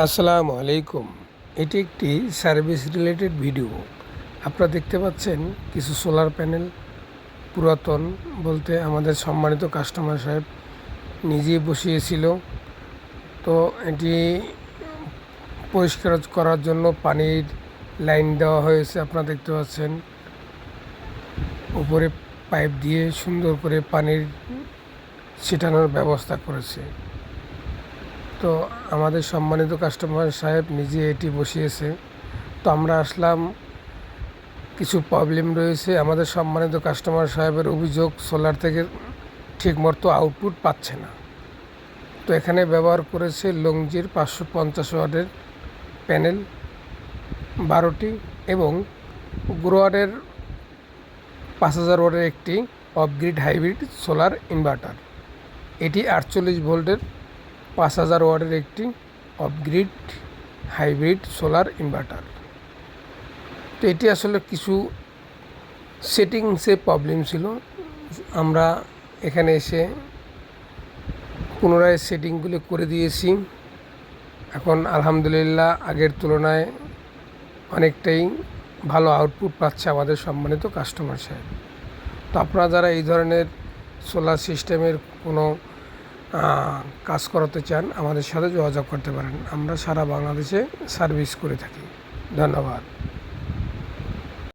আসসালামু আলাইকুম। এটি একটি সার্ভিস রিলেটেড ভিডিও। আপনারা দেখতে পাচ্ছেন কিছু সোলার প্যানেল, পুরাতন বলতে আমাদের সম্মানিত কাস্টমার সাহেব নিজেই বসিয়েছিল। তো এটি পরিষ্কার করার জন্য পানির লাইন দেওয়া হয়েছে, আপনারা দেখতে পাচ্ছেন। উপরে পাইপ দিয়ে সুন্দর করে পানির ছিটানোর ব্যবস্থা করেছে। তো আমাদের সম্মানিত কাস্টমার সাহেব নিজে এটি বসিয়েছে। তো আমরা আসলাম, কিছু প্রবলেম রয়েছে। আমাদের সম্মানিত কাস্টমার সাহেবের অভিযোগ সোলার থেকে ঠিকমতো আউটপুট পাচ্ছে না। তো এখানে ব্যবহার করেছে লংজির পাঁচশো পঞ্চাশ ওয়াটের প্যানেল বারোটি এবং গ্রোয়ারের পাঁচ হাজার ওয়াটের একটি অফগ্রিড হাইব্রিড সোলার ইনভার্টার এটি আটচল্লিশ ভোল্টের পাঁচ হাজার ওয়াটের একটি অফগ্রিড হাইব্রিড সোলার ইনভার্টার তো এটি আসলে কিছু সেটিংসে প্রবলেম ছিল। আমরা এখানে এসে পুনরায় সেটিংগুলো করে দিয়েছি। এখন আলহামদুলিল্লাহ আগের তুলনায় অনেকটাই ভালো আউটপুট পাচ্ছে আমাদের সম্মানিত কাস্টমার সাহেব। তো আপনারা যারা এই ধরনের সোলার সিস্টেমের কোনো কাজ করাতে চান, আমাদের সাথে যোগাযোগ করতে পারেন। আমরা সারা বাংলাদেশে সার্ভিস করে থাকি। ধন্যবাদ।